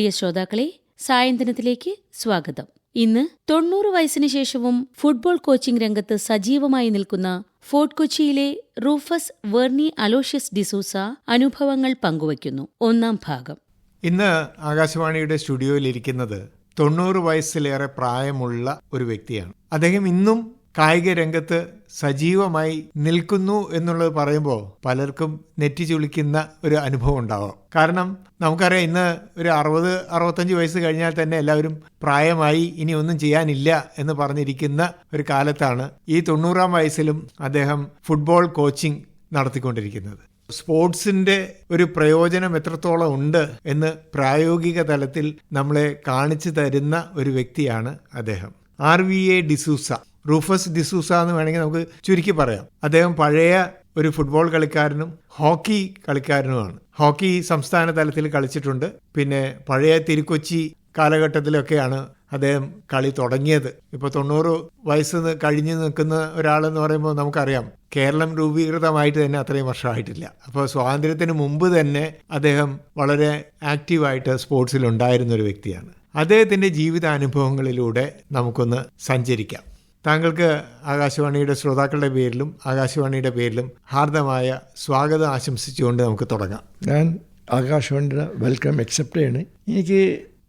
പ്രിയ ശ്രോതാക്കളെ സായന്തനത്തിലേക്ക് സ്വാഗതം. ഇന്ന് തൊണ്ണൂറ് വയസ്സിന് ശേഷവും ഫുട്ബോൾ കോച്ചിംഗ് രംഗത്ത് സജീവമായി നിൽക്കുന്ന ഫോർട്ട് കൊച്ചിയിലെ റൂഫസ് വെർണി അലോഷ്യസ് ഡിസൂസ അനുഭവങ്ങൾ പങ്കുവയ്ക്കുന്നു. ഒന്നാം ഭാഗം. ഇന്ന് ആകാശവാണിയുടെ സ്റ്റുഡിയോയിലിരിക്കുന്നത് തൊണ്ണൂറ് വയസ്സിലേറെ പ്രായമുള്ള ഒരു വ്യക്തിയാണ്. അദ്ദേഹം ഇന്നും കായിക രംഗത്ത് സജീവമായി നിൽക്കുന്നു എന്നുള്ളത് പറയുമ്പോൾ പലർക്കും നെറ്റി ചുളിക്കുന്ന ഒരു അനുഭവം ഉണ്ടാവാം. കാരണം നമുക്കറിയാം ഇന്ന് ഒരു അറുപത് അറുപത്തഞ്ച് വയസ്സ് കഴിഞ്ഞാൽ തന്നെ എല്ലാവരും പ്രായമായി ഇനി ഒന്നും ചെയ്യാനില്ല എന്ന് പറഞ്ഞിരിക്കുന്ന ഒരു കാലത്താണ് ഈ തൊണ്ണൂറാം വയസ്സിലും അദ്ദേഹം ഫുട്ബോൾ കോച്ചിങ് നടത്തിക്കൊണ്ടിരിക്കുന്നത്. സ്പോർട്സിന്റെ ഒരു പ്രയോജനം എത്രത്തോളം ഉണ്ട് എന്ന് പ്രായോഗിക തലത്തിൽ നമ്മളെ കാണിച്ചു തരുന്ന ഒരു വ്യക്തിയാണ് അദ്ദേഹം. R V A D'Souza. Rufus D'Souza എന്ന് വേണമെങ്കിൽ നമുക്ക് ചുരുക്കി പറയാം. അദ്ദേഹം പഴയ ഒരു ഫുട്ബോൾ കളിക്കാരനും ഹോക്കി കളിക്കാരനുമാണ്. ഹോക്കി സംസ്ഥാന തലത്തിൽ കളിച്ചിട്ടുണ്ട്. പിന്നെ പഴയ തിരുക്കൊച്ചി കാലഘട്ടത്തിലൊക്കെയാണ് അദ്ദേഹം കളി തുടങ്ങിയത്. ഇപ്പൊ തൊണ്ണൂറ് വയസ്സ് കഴിഞ്ഞു നിൽക്കുന്ന ഒരാളെന്ന് പറയുമ്പോൾ നമുക്കറിയാം കേരളം രൂപീകൃതമായിട്ട് തന്നെ അത്രയും വർഷമായിട്ടില്ല. അപ്പോൾ സ്വാതന്ത്ര്യത്തിന് മുമ്പ് തന്നെ അദ്ദേഹം വളരെ ആക്റ്റീവായിട്ട് സ്പോർട്സിൽ ഉണ്ടായിരുന്ന ഒരു വ്യക്തിയാണ്. അദ്ദേഹത്തിന്റെ ജീവിതാനുഭവങ്ങളിലൂടെ നമുക്കൊന്ന് സഞ്ചരിക്കാം. താങ്കൾക്ക് ആകാശവാണിയുടെ ശ്രോതാക്കളുടെ പേരിലും ആകാശവാണിയുടെ പേരിലും ഹാർദമായ സ്വാഗതം ആശംസിച്ചുകൊണ്ട് നമുക്ക് തുടങ്ങാം. ഞാൻ ആകാശവാണിയുടെ വെൽക്കം അക്സെപ്റ്റ് ചെയ്യണേ. എനിക്ക്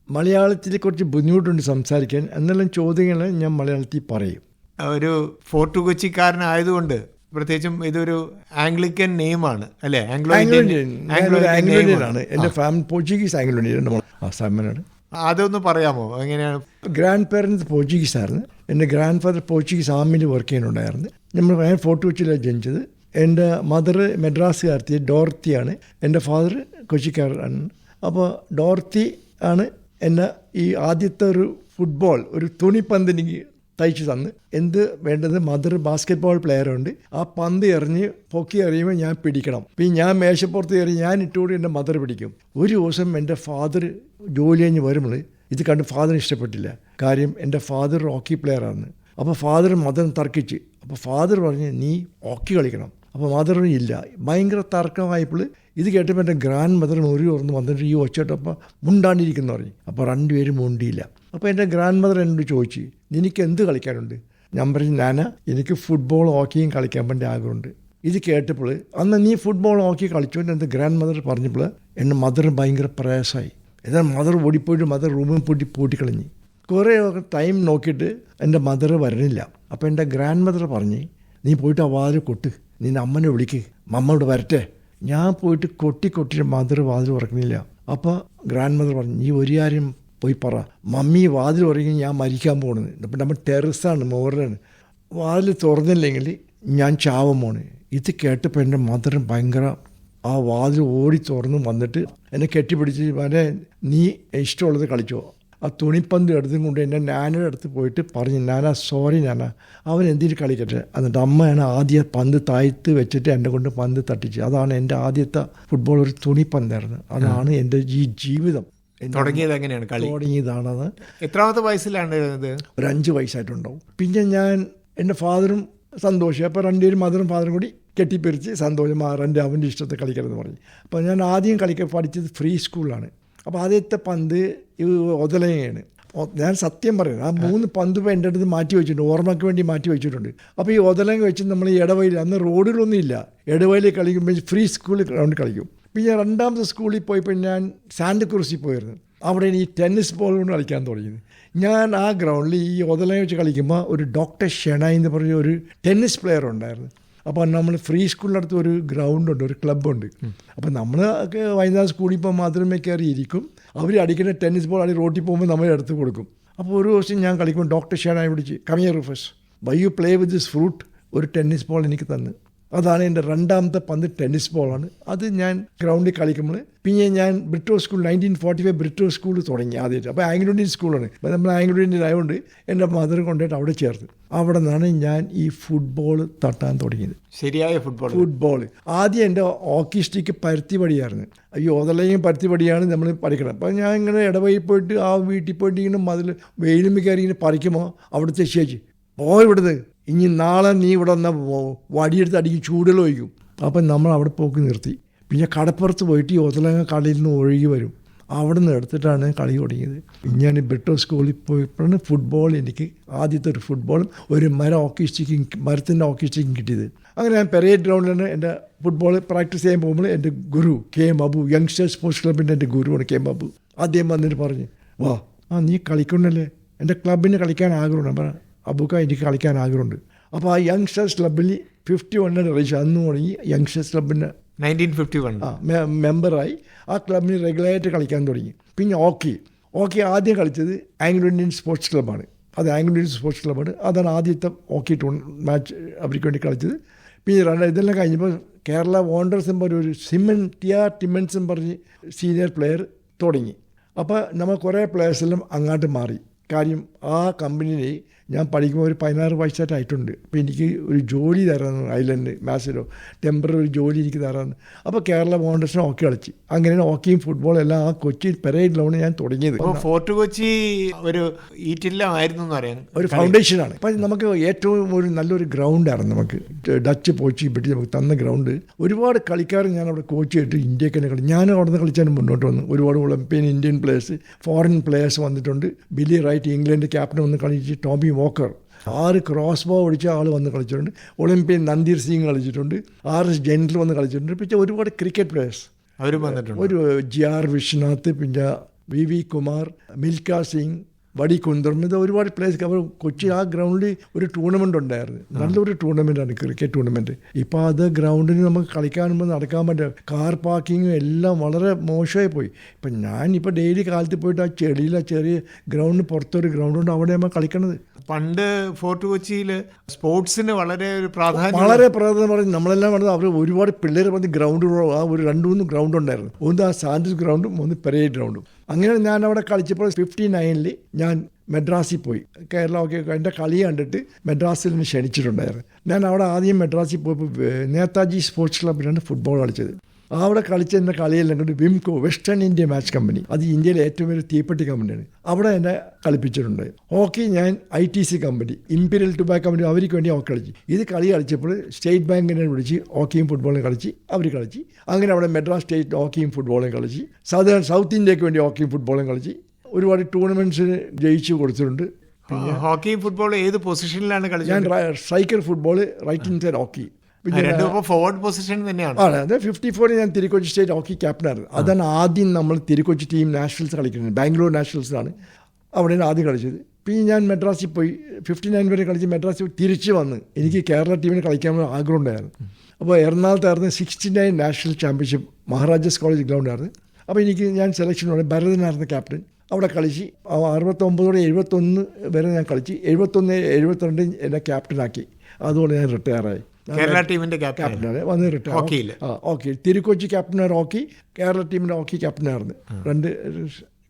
മലയാളത്തിൽ കുറച്ച് ബുദ്ധിമുട്ടുണ്ട് സംസാരിക്കാൻ. എന്നെല്ലാം ചോദ്യങ്ങൾ ഞാൻ മലയാളത്തിൽ പറയും. ഒരു ഫോർട്ട് കൊച്ചിക്കാരനായതുകൊണ്ട് പ്രത്യേകിച്ചും ഇതൊരു ആംഗ്ലിക്കൻ നെയിമാണ് അല്ലേ? ആംഗ്ലോ ആംഗ്ലോ ഇന്ത്യൻ ആണ്. എന്റെ ഫാമിലി പോർച്ചുഗീസ് ആംഗ്ലോ ഇന്ത്യൻ ആസാമിനാണ് അതൊന്ന് പറയാമോ? എങ്ങനെയാണ് ഗ്രാൻഡ് പേരൻസ് പോർച്ചുഗീസ് ആയിരുന്നു. എന്റെ ഗ്രാൻഡ് ഫാദർ പോർച്ചുഗീസ് ആർമിയിൽ വർക്ക് ചെയ്യുന്നുണ്ടായിരുന്നു നമ്മൾ ഞാൻ ഫോർട്ട് കൊച്ചിയിലാണ് ജനിച്ചത്. എന്റെ മദർ മെഡ്രാസുകാർത്തി ഡോർത്തിയാണ്. എന്റെ ഫാദർ കൊച്ചിക്കാരനാണ് അപ്പോൾ ഡോർത്തി ആണ് എന്നെ ഈ ആദ്യത്തെ ഒരു ഫുട്ബോൾ ഒരു തുണിപ്പന്ത് എനിക്ക് തയ്ച്ചു തന്ന്. എന്ത് വേണ്ടത്? മദർ ബാസ്കറ്റ് ബോൾ പ്ലെയറുണ്ട് ആ പന്ത് എറിഞ്ഞ് പൊക്കി എറിയുമ്പോൾ ഞാൻ പിടിക്കണം. പിന്നെ ഞാൻ മേശപ്പുറത്ത് കയറി ഞാൻ ഇട്ടുകൂടി എന്റെ മദർ പിടിക്കും. ഒരു ദിവസം എന്റെ ഫാദർ ജോലി കഴിഞ്ഞ് വരുമ്പോൾ ഇത് കണ്ട് ഫാദറിന് ഇഷ്ടപ്പെട്ടില്ല. കാര്യം എന്റെ ഫാദർ ഹോക്കി പ്ലെയറാണ് അപ്പോൾ ഫാദർ മദർ തർക്കിച്ച് അപ്പോൾ ഫാദർ പറഞ്ഞ് നീ ഹോക്കി കളിക്കണം. അപ്പോൾ മദറിന് ഇല്ല. ഭയങ്കര തർക്കമായപ്പോൾ ഇത് കേട്ടപ്പോൾ എന്റെ ഗ്രാൻഡ് മദർ ഒരു ഓർന്ന് വന്നിട്ട് ഈ ഒച്ചട്ടപ്പോൾ മുണ്ടാണ്ടിരിക്കുന്നു പറഞ്ഞു. അപ്പോൾ രണ്ടുപേരും മുണ്ടിയില്ല. അപ്പോൾ എന്റെ ഗ്രാൻഡ് മദർ എന്നോട് ചോദിച്ചു നിനക്ക് എന്ത് കളിക്കാനുണ്ട്? ഞാൻ പറഞ്ഞു നാന എനിക്ക് ഫുട്ബോൾ ഹോക്കിയും കളിക്കാൻ വേണ്ടി ആഗ്രഹമുണ്ട്. ഇത് കേട്ടപ്പോൾ അന്ന് നീ ഫുട്ബോൾ ഹോക്കി കളിച്ചു എന്റെ ഗ്രാൻഡ് മദർ പറഞ്ഞപ്പോൾ എന്റെ മദർ ഭയങ്കര പ്രയാസമായി. എന്നാൽ മദർ ഓടിപ്പോയിട്ട് മദർ റൂമിൽ പൂട്ടി പൂട്ടിക്കളഞ്ഞ്. കുറേ ടൈം നോക്കിയിട്ട് എന്റെ മദർ വരണില്ല. അപ്പോൾ എന്റെ ഗ്രാൻഡ് മദർ പറഞ്ഞ് നീ പോയിട്ട് ആ വാതിൽ കൊട്ട്. നിന്റെ അമ്മനെ വിളിക്ക്. മമ്മയോട് വരട്ടെ. ഞാൻ പോയിട്ട് കൊട്ടി കൊട്ടി മദർ വാതിൽ ഉറക്കണില്ല അപ്പോൾ ഗ്രാൻഡ് മദർ പറഞ്ഞു നീ ഒരു കാര്യം പോയി പറ. മമ്മി വാതിൽ ഉറങ്ങി ഞാൻ മരിക്കാൻ പോകണത് അപ്പം നമ്മൾ ടെറസാണ് മോറിലാണ് വാതിൽ തുറന്നില്ലെങ്കിൽ ഞാൻ ചാവം പോണ് ഇത് കേട്ടപ്പോൾ എന്റെ മദർ ഭയങ്കര ആ വാതിൽ ഓടി തുറന്ന് വന്നിട്ട് എന്നെ കെട്ടിപ്പിടിച്ച് വരെ നീ ഇഷ്ടമുള്ളത് കളിച്ചോ. ആ തുണിപ്പന്ത് എടുത്തും കൊണ്ട് എന്നെ നാനയുടെ അടുത്ത് പോയിട്ട് പറഞ്ഞു നാന സോറി നാന. അവൻ എന്തിനു കളിക്കട്ടെ? എന്നിട്ട് അമ്മയാണ് ആദ്യ പന്ത് താഴ്ത്ത് വെച്ചിട്ട് എന്നെ കൊണ്ട് പന്ത് തട്ടിച്ച്. അതാണ് എന്റെ ആദ്യത്തെ ഫുട്ബോൾ ഒരു തുണിപ്പന്തായിരുന്നു. അതാണ് എന്റെ ഈ ജീവിതം. തുടങ്ങിയത് എങ്ങനെയാണ് കളി? തുടങ്ങിയതാണത്. എത്രാമത്തെ വയസ്സിലാണ് ഒരു അഞ്ച് വയസ്സായിട്ടുണ്ടാവും. പിന്നെ ഞാൻ എന്റെ ഫാദറും സന്തോഷം. അപ്പോൾ രണ്ടുപേരും മദറും ഫാദറും കൂടി കെട്ടിപ്പിരിച്ച് സന്തോഷം മാറന്റെ അവന്റെ ഇഷ്ടത്തെ കളിക്കണമെന്ന് പറഞ്ഞു. അപ്പോൾ ഞാൻ ആദ്യം കളിക്കാൻ പഠിച്ചത് ഫ്രീ സ്കൂളിലാണ്. അപ്പോൾ ആദ്യത്തെ പന്ത് ഒതലയാണ് ഞാൻ സത്യം പറയുന്നത് ആ മൂന്ന് പന്ത് ഇപ്പോൾ എന്റെ അടുത്ത് മാറ്റി വെച്ചിട്ടുണ്ട് ഓർമ്മയ്ക്ക് വേണ്ടി മാറ്റി വെച്ചിട്ടുണ്ട്. അപ്പോൾ ഈ ഒതലങ്ങ് വെച്ച് നമ്മൾ ഈ ഇടവയിൽ അന്ന് റോഡുകളൊന്നും ഇല്ല ഇടവയിൽ കളിക്കുമ്പോൾ ഫ്രീ സ്കൂളിൽ ഗ്രൗണ്ട് കളിക്കും. പിന്നെ രണ്ടാമത്തെ സ്കൂളിൽ പോയപ്പോൾ ഞാൻ സാൻഡ് ക്രൂസിൽ പോയിരുന്നു. അവിടെ ഈ ടെന്നീസ് ബോൾ കൊണ്ട് കളിക്കാൻ തുടങ്ങിയത്. ഞാൻ ആ ഗ്രൗണ്ടിൽ ഈ ഒതലങ്ങ് വെച്ച് കളിക്കുമ്പോൾ ഒരു ഡോക്ടർ ഷെണ എന്ന് പറഞ്ഞ ഒരു ടെന്നീസ് പ്ലെയർ ഉണ്ടായിരുന്നു. അപ്പോൾ നമ്മൾ ഫ്രീ സ്കൂളിനടുത്ത് ഒരു ഗ്രൗണ്ടുണ്ട് ഒരു ക്ലബ്ബുണ്ട് അപ്പോൾ നമ്മൾ ഒക്കെ വൈകുന്നേരം സ്കൂളിൽ ഇപ്പോൾ മാത്രമേ കയറി ഇരിക്കും അവർ അടിക്കുന്ന ടെന്നീസ് ബോൾ അടി റോട്ടിൽ പോകുമ്പോൾ നമ്മൾ എടുത്ത് കൊടുക്കും. അപ്പോൾ ഒരു ദിവസം ഞാൻ കളിക്കുമ്പോൾ ഡോക്ടർ ഷേനായി വിളിച്ച് come here റിഫസ് why you play with this fruit ഒരു ടെന്നീസ് ബോൾ എനിക്ക് തന്ന്. അതാണ് എന്റെ രണ്ടാമത്തെ പന്ത് ടെന്നീസ് ബോളാണ്. അത് ഞാൻ ഗ്രൗണ്ടിൽ കളിക്കുമ്പോൾ പിന്നെ ഞാൻ Britto school nineteen forty five Britto school തുടങ്ങി ആദ്യമായിട്ട്. അപ്പോൾ ആംഗ്ലോ ഇന്ത്യൻ സ്കൂളാണ്. അപ്പോൾ നമ്മൾ ആംഗ്ലോ ഇന്ത്യൻ ആയതുകൊണ്ട് എന്റെ മദർ കൊണ്ടുപോയിട്ട് അവിടെ ചേർത്ത്. അവിടെ നിന്നാണ് ഞാൻ ഈ ഫുട്ബോൾ തട്ടാൻ തുടങ്ങിയത്. ശരിയായ ഫുട്ബോൾ ഫുട്ബോൾ ആദ്യം എന്റെ ഹോക്കി സ്റ്റിക്ക് പരുത്തി പടിയായിരുന്നു. ഈ ഓതലയും പരുത്തി പടിയാണ് നമ്മൾ പഠിക്കണം അപ്പോൾ ഞാൻ ഇങ്ങനെ ഇടവഴി പോയിട്ട് ആ വീട്ടിൽ പോയിട്ട് ഇങ്ങനെ മതിൽ വെയിലും കയറി ഇങ്ങനെ പറിക്കുമ്പോൾ അവിടുത്തെ ചേച്ചി പോ ഇവിടുന്ന്. ഇനി നാളെ നീ ഇവിടെ വന്ന വടിയെടുത്ത് അടിക്ക് ചൂടിൽ ഒഴിക്കും അപ്പം നമ്മൾ അവിടെ പോക്ക് നിർത്തി. പിന്നെ കടപ്പുറത്ത് പോയിട്ട് ഈ ഒതലങ്ങ കളിയിൽ നിന്ന് ഒഴുകി വരും. അവിടെ നിന്ന് എടുത്തിട്ടാണ് കളി തുടങ്ങിയത്. ഞാൻ ബ്രിട്ടോ സ്കൂളിൽ പോയപ്പോഴാണ് ഫുട്ബോൾ എനിക്ക് ആദ്യത്തെ ഒരു ഫുട്ബോളും ഒരു മരം ഹോക്കി സ്റ്റിക്കും മരത്തിന്റെ ഹോക്കി സ്റ്റിക്കും കിട്ടിയത്. അങ്ങനെ ഞാൻ പെരേഡ് ഗ്രൗണ്ടിലാണ് എന്റെ ഫുട്ബോൾ പ്രാക്ടീസ് ചെയ്യാൻ പോകുമ്പോൾ എന്റെ ഗുരു K M Babu youngsters sports ക്ലബിന്റെ എന്റെ ഗുരുവാണ് കെ എം ബാബു. ആദ്യം വന്നിട്ട് പറഞ്ഞു വാ ആ നീ കളിക്കണ്ടല്ലേ എന്റെ ക്ലബിന് കളിക്കാൻ ആഗ്രഹമുണ്ട്. അപ്പം അബുക്ക എനിക്ക് കളിക്കാൻ ആഗ്രഹമുണ്ട്. അപ്പോൾ ആ യങ്സ്റ്റേഴ്സ് ക്ലബിൽ ഫിഫ്റ്റി വണ്ണിന് രജിസ്റ്റർ അന്ന് തുടങ്ങി യങ്സ്റ്റേഴ്സ് ക്ലബിന്റെ നയന്റീൻ ഫിഫ്റ്റി വൺ ആ മെമ്പറായി ആ ക്ലബിന് റെഗുലറായിട്ട് കളിക്കാൻ തുടങ്ങി. പിന്നെ ഓക്കെ ഓക്കെ ആദ്യം കളിച്ചത് ആംഗ്ലോ ഇന്ത്യൻ സ്പോർട്സ് ക്ലബ്ബാണ് അത് ആംഗ്ലോ ഇന്ത്യൻ സ്പോർട്സ് ക്ലബ്ബാണ് അതാണ് ആദ്യത്തെ ഹോക്കി ടൂർ മാച്ച് അവർക്ക് വേണ്ടി കളിച്ചത്. പിന്നെ രണ്ട് ഇതെല്ലാം കഴിഞ്ഞപ്പോൾ കേരള വോണ്ടേഴ്സും പറഞ്ഞ ഒരു സിമൻ ടി ആർ ടിമൻസും പറഞ്ഞ് സീനിയർ പ്ലെയർ തുടങ്ങി. അപ്പോൾ നമ്മൾ കുറേ പ്ലെയേഴ്സെല്ലാം അങ്ങോട്ട് മാറി. കാര്യം ആ കമ്പനിയിൽ ഞാൻ പഠിക്കുമ്പോൾ ഒരു പതിനാറ് വയസ്സായിട്ട് ആയിട്ടുണ്ട്. അപ്പോൾ എനിക്ക് ഒരു ജോലി തരാമെന്ന് ഐലൻഡ് മാസിലോ ടെമ്പററി ഒരു ജോലി എനിക്ക് തരാമെന്ന് അപ്പോൾ കേരള ഫൗണ്ടേഷൻ ഹോക്കി കളിച്ച്. അങ്ങനെ ഹോക്കിയും ഫുട്ബോളും എല്ലാം ആ കൊച്ചി പെരേഡിലാണ് ഞാൻ തുടങ്ങിയത്. ഫോർട്ട് കൊച്ചി ഒരു ഈറ്റില്ലായിരുന്നു ഒരു ഫൗണ്ടേഷനാണ് അപ്പം നമുക്ക് ഏറ്റവും ഒരു നല്ലൊരു ഗ്രൗണ്ടാണ് നമുക്ക്. ഡച്ച് പോച്ചി ബ്രിട്ടീഷ് നമുക്ക് തന്ന ഗ്രൗണ്ട് ഒരുപാട് കളിക്കാർ ഞാൻ അവിടെ കോച്ച് ചെയ്തിട്ട് ഇന്ത്യയ്ക്ക് തന്നെ കളി ഞാനും അവിടെ നിന്ന് കളിച്ചാലും മുന്നോട്ട് വന്നു ഒരുപാട് Olympian Indian players foreign players വന്നിട്ടുണ്ട്. ബില്ലി റൈറ്റ് ഇംഗ്ലണ്ട് ക്യാപ്റ്റൻ വന്ന് കളിച്ച് ടോമി വോക്കർ ആറ് ക്രോസ് ബോ അടിച്ച ആൾ വന്ന് കളിച്ചിട്ടുണ്ട്. ഒളിമ്പ്യൻ നന്ദീർ സിംഗ് കളിച്ചിട്ടുണ്ട്. ആർ എസ് ജെന്റിൽ വന്ന് കളിച്ചിട്ടുണ്ട്. പിന്നെ ഒരുപാട് ക്രിക്കറ്റ് പ്ലേയേഴ്സ് അവരും വന്നിട്ടുണ്ട്. ഒരു ജി ആർ വിശ്വനാഥ് പിന്നെ വി വി കുമാർ മിൽക്ക സിംഗ് വടി കുന്ദർമ ഇത് ഒരുപാട് പ്ലേസ് അവർ കൊച്ചി ആ ഗ്രൗണ്ടിൽ ഒരു ടൂർണമെന്റ് ഉണ്ടായിരുന്നു. നല്ലൊരു ടൂർണമെന്റാണ് ക്രിക്കറ്റ് ടൂർണമെന്റ് ഇപ്പോൾ അത് ഗ്രൗണ്ടിന് നമുക്ക് കളിക്കാനുമ്പോൾ നടക്കാൻ പറ്റും കാർ പാർക്കിങ്ങും എല്ലാം വളരെ മോശമായി പോയി. ഇപ്പം ഞാനിപ്പോൾ ഡെയിലി കാലത്ത് പോയിട്ട് ആ ചെടിയിൽ ആ ചെറിയ ഗ്രൗണ്ടിന് പുറത്തൊരു ഗ്രൗണ്ടുണ്ട് അവിടെ നമ്മൾ കളിക്കണത്. പണ്ട് ഫോർട്ട് കൊച്ചിയിൽ സ്പോർട്സിന് വളരെ ഒരു പ്രാധാന്യം വളരെ പ്രാധാന്യം പറഞ്ഞു നമ്മളെല്ലാം പറഞ്ഞത് അവർ ഒരുപാട് പിള്ളേർ പറഞ്ഞ് ഗ്രൗണ്ട് ആ ഒരു രണ്ട് മൂന്ന് ഗ്രൗണ്ട് ഉണ്ടായിരുന്നു. ഒന്ന് ആ സാൻഡ്രിസ് ഗ്രൗണ്ടും ഒന്ന് പെരേഡ് ഗ്രൗണ്ടും അങ്ങനെ ഞാൻ അവിടെ കളിച്ചപ്പോൾ ഫിഫ്റ്റി നയനിൽ ഞാൻ മെഡ്രാസിൽ പോയി. കേരള ഒക്കെ എന്റെ കളി കണ്ടിട്ട് മെഡ്രാസിൽ നിന്ന് ക്ഷണിച്ചിട്ടുണ്ടായിരുന്നു. ഞാൻ അവിടെ ആദ്യം മെഡ്രാസിൽ പോയപ്പോൾ നേതാജി സ്പോർട്സ് ക്ലബിലാണ് ഫുട്ബോൾ കളിച്ചത്. അവിടെ കളിച്ച എന്റെ കളിയെല്ലാം കൊണ്ട് Wimco Western India Match Company. അത് ഇന്ത്യയിലെ ഏറ്റവും വലിയ തീപ്പെട്ടി കമ്പനിയാണ്. അവിടെ എന്നെ കളിപ്പിച്ചിട്ടുണ്ട്. ഹോക്കി ഞാൻ I T C company Imperial Tobacco Company അവർക്ക് വേണ്ടി ഹോക്കി കളിച്ചു. ഇത് കളി കളിച്ചപ്പോൾ സ്റ്റേറ്റ് ബാങ്കിനെ വിളിച്ച് ഹോക്കിയും ഫുട്ബോളും കളിച്ച് അവർ കളിച്ച്. അങ്ങനെ അവിടെ മെഡ്രാസ് സ്റ്റേറ്റ് ഹോക്കിയും ഫുട്ബോളും കളിച്ച്. സദേൺ സൗത്ത് ഇന്ത്യയ്ക്ക് വേണ്ടി ഹോക്കിയും ഫുട്ബോളും കളിച്ച്. ഒരുപാട് ടൂർണമെന്റ്സിന് ജയിച്ചു കൊടുത്തിട്ടുണ്ട്. ഹോക്കി ഫുട്ബോൾ ഏത് പൊസിഷനിലാണ് കളിച്ചത്? ഞാൻ striker football right inside hockey. Forward position തന്നെയാണ്. ആണ്. അത് ഫിഫ്റ്റി ഫോറിൽ ഞാൻ തിരുക്കൊച്ചി സ്റ്റേറ്റ് ഹോക്കി ക്യാപ്റ്റനായിരുന്നു അതാണ് ആദ്യം നമ്മൾ തിരുക്കൊച്ചി ടീം നാഷണൽസ് കളിക്കുന്നത്. ബാംഗ്ലൂർ നാഷണൽസിലാണ് അവിടെയാണ് ആദ്യം കളിച്ചത്. പിന്നെ ഞാൻ മെഡ്രാസിൽ പോയി ഫിഫ്റ്റി നയൻ വരെ കളിച്ച് മെഡ്രാസിൽ തിരിച്ച് വന്ന് എനിക്ക് കേരള ടീമിന് കളിക്കാൻ ആഗ്രഹം ഉണ്ടായിരുന്നു. അപ്പോൾ എറണാകുളത്തായിരുന്നു sixty nine national championship Maharaja's College ഗ്രൗണ്ടായിരുന്നു അപ്പോൾ എനിക്ക് ഞാൻ സെലക്ഷൻ ഉണ്ട് ഭരതനായിരുന്നു ക്യാപ്റ്റൻ അവിടെ കളിച്ച് അറുപത്തൊമ്പതോടെ എഴുപത്തൊന്ന് വരെ ഞാൻ കളിച്ച് എഴുപത്തൊന്ന് എഴുപത്തിരണ്ട് എന്നെ ക്യാപ്റ്റനാക്കി അതുകൊണ്ട് ഞാൻ റിട്ടയറായി കേരള ടീമിന്റെ ക്യാപ്റ്റൻ അതെ. വന്ന് റിട്ടയർ. ഹോക്കിയിൽ. ആ ഓക്കെ തിരുക്കൊച്ചി ക്യാപ്റ്റനാണ് ഹോക്കി കേരള ടീമിന്റെ ഹോക്കി ക്യാപ്റ്റനായിരുന്നു രണ്ട്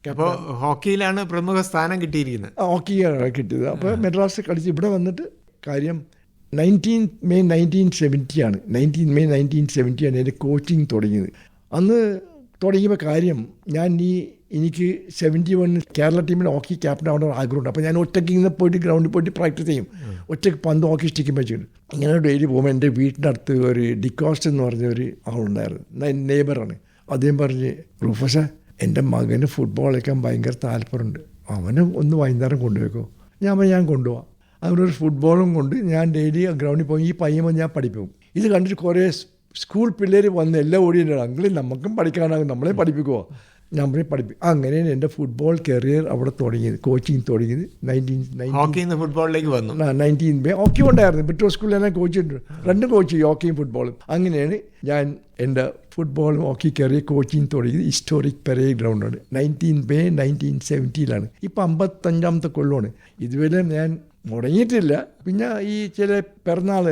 അപ്പോൾ ഹോക്കിയിലാണ് പ്രമുഖ സ്ഥാനം കിട്ടിയിരിക്കുന്നത്. ഹോക്കിയാണ് കിട്ടിയത്. അപ്പോൾ മെഡ്രാസ് കളിച്ച് ഇവിടെ വന്നിട്ട് കാര്യം നയന്റീൻ മെയ് നയന്റീൻ സെവന്റിയാണ് നയന്റീൻ മെയ് നയന്റീൻ സെവന്റിയാണ് എന്റെ കോച്ചിങ് തുടങ്ങിയത്. അന്ന് തുടങ്ങിയപ്പോൾ കാര്യം ഞാൻ ഈ എനിക്ക് സെവന്റി വണ്ണിൽ കേരള ടീമിന്റെ ഹോക്കി ക്യാപ്റ്റൻ ആവേണ്ട ആഗ്രഹമുണ്ട്. അപ്പോൾ ഞാൻ ഒറ്റയ്ക്ക് ഇങ്ങനെ പോയിട്ട് ഗ്രൗണ്ടിൽ പോയിട്ട് പ്രാക്ടീസ് ചെയ്യും. ഒറ്റയ്ക്ക് പന്ത് ഹോക്കി സ്റ്റിക്കും വെച്ചിട്ട്. ഇങ്ങനെ ഡെയിലി പോകുമ്പോൾ എന്റെ വീട്ടിനടുത്ത് ഒരു ഡിക്കോസ്റ്റ് എന്ന് പറഞ്ഞ ഒരു ആളുണ്ടായിരുന്നു. നെയ്ബറാണ് അദ്ദേഹം പറഞ്ഞ് പ്രൊഫസർ എന്റെ മകന് ഫുട്ബോൾ കളിക്കാൻ ഭയങ്കര താല്പര്യമുണ്ട്. അവന് ഒന്ന് വൈകുന്നേരം കൊണ്ടുപോയിക്കോ. ഞാൻ ഞാൻ കൊണ്ടുപോകാം അങ്ങനെ ഒരു ഫുട്ബോളും കൊണ്ട് ഞാൻ ഡെയിലി ഗ്രൗണ്ടിൽ പോയി. ഈ പയ്യമ്മ ഞാൻ പഠിപ്പിക്കും. ഇത് കണ്ടിട്ട് കുറേ സ്കൂൾ പിള്ളേർ വന്ന് എല്ലാം ഓടിയിട്ടുണ്ട് അങ്കിൾ നമുക്കും പഠിക്കാനാകും. നമ്മളെ പഠിപ്പിക്കുമോ ഞാൻ പഠിപ്പി പഠിപ്പിക്കും അങ്ങനെയാണ് എന്റെ ഫുട്ബോൾ കരിയർ അവിടെ തുടങ്ങിയത് കോച്ചിങ് തുടങ്ങിയത്. നയന്റീൻ നയൻ ഫുട്ബോളിലേക്ക് വന്നു. നയന്റീൻ മേ ഹോക്കി ഉണ്ടായിരുന്നു ബിറ്റോ സ്കൂളിൽ തന്നെ കോച്ച് രണ്ടും കോച്ച് ഹോക്കിയും ഫുട്ബോളും അങ്ങനെയാണ് ഞാൻ എന്റെ ഫുട്ബോൾ ഹോക്കി കയറിയ കോച്ചിങ് തുടങ്ങിയത് ഹിസ്റ്റോറിക് പെരേ ഗ്രൗണ്ടാണ് നയന്റീൻ മേ നയന്റീൻ സെവന്റിയിലാണ് ഇപ്പം അമ്പത്തഞ്ചാമത്തെ കൊല്ലമാണ് ഇതുവരെ ഞാൻ മുടങ്ങിയിട്ടില്ല. പിന്നെ ഈ ചില പിറന്നാൾ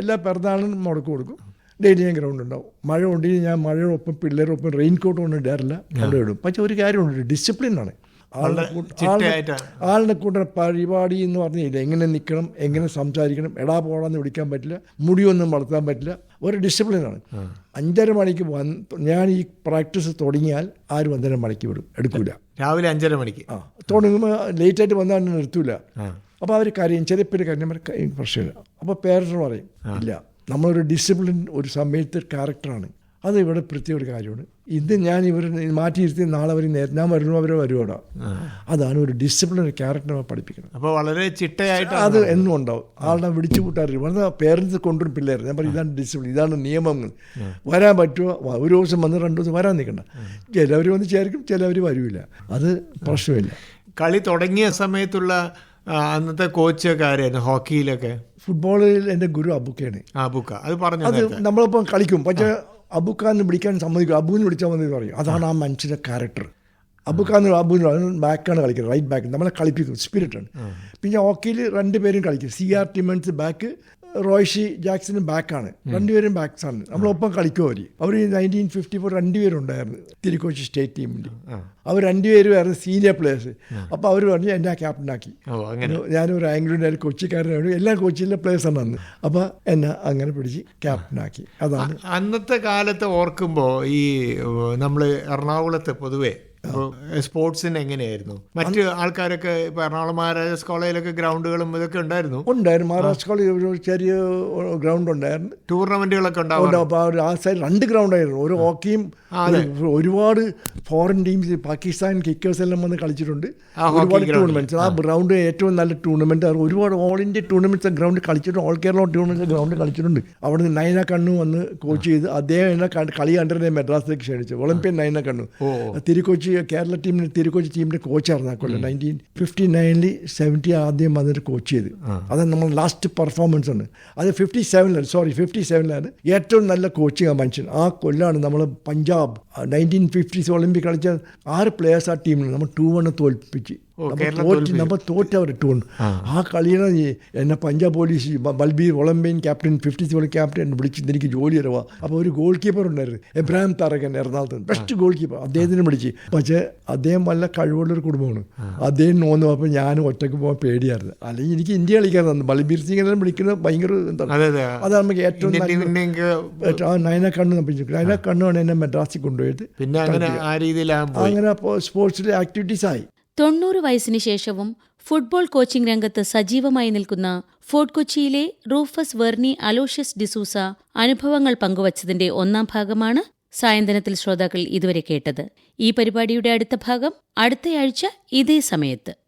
എല്ലാ പിറന്നാളിനും മുടക്ക് കൊടുക്കും. ഡെയിലി ഞാൻ ഗ്രൗണ്ട് ഉണ്ടാവും. മഴ ഉണ്ടെങ്കിൽ ഞാൻ മഴയോടൊപ്പം പിള്ളേരൊപ്പം റെയിൻ കോട്ട് കൊണ്ട് ഇടാറില്ല അവിടെ ഇടും. പക്ഷെ ഒരു കാര്യമുണ്ട് ഡിസിപ്ലിനാണ് ആളുടെ കൂട്ട- കൂട്ട പരിപാടി എന്ന് പറഞ്ഞില്ല? എങ്ങനെ നിൽക്കണം എങ്ങനെ സംസാരിക്കണം എടാ പോടാന്ന് വിളിക്കാൻ പറ്റില്ല മുടിയൊന്നും വളർത്താൻ പറ്റില്ല. ഒരു ഡിസിപ്ലിനാണ് അഞ്ചര മണിക്ക് വന്ന് ഞാൻ ഈ പ്രാക്ടീസ് തുടങ്ങിയാൽ ആരും അഞ്ചര മണിക്ക് വിടും? എടുക്കൂല. രാവിലെ അഞ്ചര മണിക്ക്. ആ. തുടങ്ങുമ്പോൾ ലേറ്റായിട്ട് വന്നാൽ നിർത്തൂല. അപ്പോൾ അവർ കാര്യം. ചെറിയ പേര് കാര്യം പ്രശ്നമില്ല. അപ്പോൾ പേരൻസ് പറയും ഇല്ല. നമ്മളൊരു ഡിസിപ്ലിൻ ഒരു സമയത്ത് ക്യാരക്ടറാണ് അത് ഇവിടെ പ്രത്യേക ഒരു കാര്യമാണ്. ഇത് ഞാൻ ഇവർ മാറ്റിയിരുത്തി നാളെ അവർ ഞാൻ വരുന്നു അവരെ വരുവാടാ. അതാണ് ഒരു ഡിസിപ്ലിനറി ക്യാരക്ടർ പഠിപ്പിക്കുന്നത്. അപ്പോൾ വളരെ ചിട്ടയായിട്ട് അത് എന്നും ഉണ്ടാവും. ആളുടെ വിളിച്ചു കൂട്ടാറില്ല. വന്ന പേരൻസ് കൊണ്ടുവരും പിള്ളേർ ഞാൻ പറയും ഇതാണ് ഡിസിപ്ലിൻ ഇതാണ് നിയമങ്ങൾ. വരാൻ പറ്റുമോ ഒരു ദിവസം വന്ന് രണ്ട് ദിവസം വരാൻ നിൽക്കണ്ട. ചിലവർ വന്ന് ചേർക്കും ചിലവർ വരില്ല അത് പ്രശ്നമില്ല. കളി തുടങ്ങിയ സമയത്തുള്ള അന്നത്തെ കോച്ചൊക്കെ ആരായിരുന്നു ഹോക്കിയിലൊക്കെ. ഫുട്ബോളിൽ എന്റെ ഗുരു അബുക്കയാണ് അബുക്ക. അത് പറഞ്ഞു അത് നമ്മളിപ്പം കളിക്കും. പക്ഷേ അബുക്കാന്ന് വിളിക്കാൻ സമ്മതിക്കും. അബുവിന് വിളിച്ചാൽ മതി പറയും. അതാണ് ആ മനുഷ്യന്റെ ക്യാരക്ടർ അബുക്കാന്ന് അബുവിന് ബാക്കാണ് കളിക്കുന്നത്. റൈറ്റ് ബാക്ക് നമ്മളെ കളിപ്പിക്കും. സ്പിരിറ്റാണ് പിന്നെ ഹോക്കിയിൽ രണ്ടുപേരും കളിക്കും. സി ആർ ടിമൻസ് ബാക്ക് റോയ്ഷി ജാക്സനും ബാക്കാണ്. രണ്ടുപേരും ബാക്സ് ആണ് നമ്മളൊപ്പം കളിക്കും അവർ അവർ നയന്റീൻ ഫിഫ്റ്റി ഫോർ രണ്ടുപേരും ഉണ്ടായിരുന്നു തിരുക്കൊച്ചി സ്റ്റേറ്റ് ടീമിന്റെ അവർ രണ്ടുപേരും ആയിരുന്നു സീനിയർ പ്ലേയേഴ്സ് അപ്പോൾ അവർ പറഞ്ഞു എന്നെ ക്യാപ്റ്റനാക്കി ഞാനൊരു ആംഗ്ലൂരിന്റെ കൊച്ചിക്കാരനാണ്. എല്ലാ കൊച്ചിയിലെ പ്ലേയേഴ്സാണ് അന്ന്. അപ്പോൾ എന്നെ അങ്ങനെ പിടിച്ച് ക്യാപ്റ്റനാക്കി അതാണ്. അന്നത്തെ കാലത്ത് ഓർക്കുമ്പോൾ ഈ നമ്മൾ എറണാകുളത്ത് പൊതുവെ സ്പോർട്സിന് എങ്ങനെയായിരുന്നു? മറ്റ് ആൾക്കാരൊക്കെ ഇപ്പൊ എറണാകുളം മഹാരാജാസ് കോളേജിലൊക്കെ ഗ്രൗണ്ടുകളും ഇതൊക്കെ ഉണ്ടായിരുന്നു? ഉണ്ടായിരുന്നു. മഹാരാജ് കോളേജ് ഒരു ചെറിയ ഗ്രൗണ്ട് ഉണ്ടായിരുന്നു. ടൂർണമെന്റുകളൊക്കെ ഉണ്ടാവും ആ സൈഡ് രണ്ട് ഗ്രൗണ്ട് ആയിരുന്നു ഒരു ഹോക്കിയും ഒരു- ഒരുപാട് ഫോറിൻ ടീംസ് പാകിസ്ഥാൻ കിക്കേഴ്സ് എല്ലാം വന്ന് കളിച്ചിട്ടുണ്ട്. ഒരുപാട് ടൂർണമെന്റ്സ് ആ ഗ്രൗണ്ട് ഏറ്റവും നല്ല ടൂർണമെന്റ് ഒരുപാട് ഓൾ ഇന്ത്യ ടൂർണമെന്റ്സ് ഗ്രൗണ്ട് കളിച്ചിട്ടുണ്ട്. ഓൾ കേരള ടൂർണമെന്റ് ഗ്രൗണ്ട് കളിച്ചിട്ടുണ്ട്. അവിടെ നിന്ന് നൈന കണ്ണു വന്ന് കോച്ച് ചെയ്ത് അദ്ദേഹം എന്നെ കളി കണ്ടിട്ട് മെഡ്രാസിലേക്ക് ക്ഷണിച്ചു. ഒളിമ്പ്യൻ നൈന കണ്ണു. തിരുക്കൊച്ചി കേരള ടീമിന് തിരുക്കൊച്ചി ടീമിന്റെ കോച്ചായിരുന്നു ആ കൊല്ലം. നയന്റീൻ ഫിഫ്റ്റി നയനിൽ സെവന്റി ആദ്യം വന്നിട്ട് കോച്ച് ചെയ്ത്. അതാണ് നമ്മൾ ലാസ്റ്റ് പെർഫോമൻസ് ആണ്. അത് ഫിഫ്റ്റി സെവനിലാണ് സോറി ഫിഫ്റ്റി സെവനിലാണ് ഏറ്റവും നല്ല കോച്ചിങ് ആ മനുഷ്യൻ. ആ കൊല്ലാണ് നമ്മൾ പഞ്ചാബ് നയന്റീൻ ഫിഫ്റ്റീസ് ഒളിമ്പിക് കളിച്ച ആറ് പ്ലെയേഴ്സ് ആ ടീമിൽ നമ്മൾ ടു വണ് തോൽപ്പിച്ച്. നമ്മൾ തോറ്റ് അവർ നമ്മൾ തോറ്റ ടൂ വൺ ആ കളിയാണ് എന്നെ Punjab police Balbir Olympian captain fifty seven captain വിളിച്ച് എനിക്ക് ജോലി തരുവാ. അപ്പോൾ ഒരു ഗോൾ കീപ്പർ ഉണ്ടായിരുന്നു. എബ്രാഹിം തറകൻ എറണാകുളത്ത് ബെസ്റ്റ് ഗോൾ കീപ്പർ അദ്ദേഹത്തിന് വിളിച്ച്. പക്ഷേ അദ്ദേഹം വല്ല കഴിവുള്ളൊരു കുടുംബമാണ്. അദ്ദേഹം നോന്നു അപ്പോൾ ഞാൻ ഒറ്റയ്ക്ക് പോകാൻ പേടിയായിരുന്നു. അല്ലെങ്കിൽ എനിക്ക് ഇന്ത്യ കളിക്കാൻ തന്നു. ബൽബീർ സിംഗ് എല്ലാം വിളിക്കുന്നത് ഭയങ്കര എന്താണ് അതെ അതെ. അതാണ് നമുക്ക് ഏറ്റവും നയന കണ്ണു ആ നയന കണ്ണ് ആണ് നയന കണ്ണാണ് എന്നെ മെഡ്രാസിൽ കൊണ്ടുപോയത് പിന്നെ അങ്ങനെ അപ്പോൾ സ്പോർട്സിലെ ആക്ടിവിറ്റീസ് ആയി. തൊണ്ണൂറ് വയസ്സിനു ശേഷവും ഫുട്ബോൾ കോച്ചിംഗ് രംഗത്ത് സജീവമായി നിൽക്കുന്ന ഫോർട്ട് കൊച്ചിയിലെ റൂഫസ് വെർണി അലോഷ്യസ് ഡിസൂസ അനുഭവങ്ങൾ പങ്കുവച്ചതിന്റെ ഒന്നാം ഭാഗമാണ് സായന്തനത്തിൽ ശ്രോതാക്കൾ ഇതുവരെ കേട്ടത്. ഈ പരിപാടിയുടെ അടുത്ത ഭാഗം അടുത്തയാഴ്ച ഇതേ സമയത്ത്.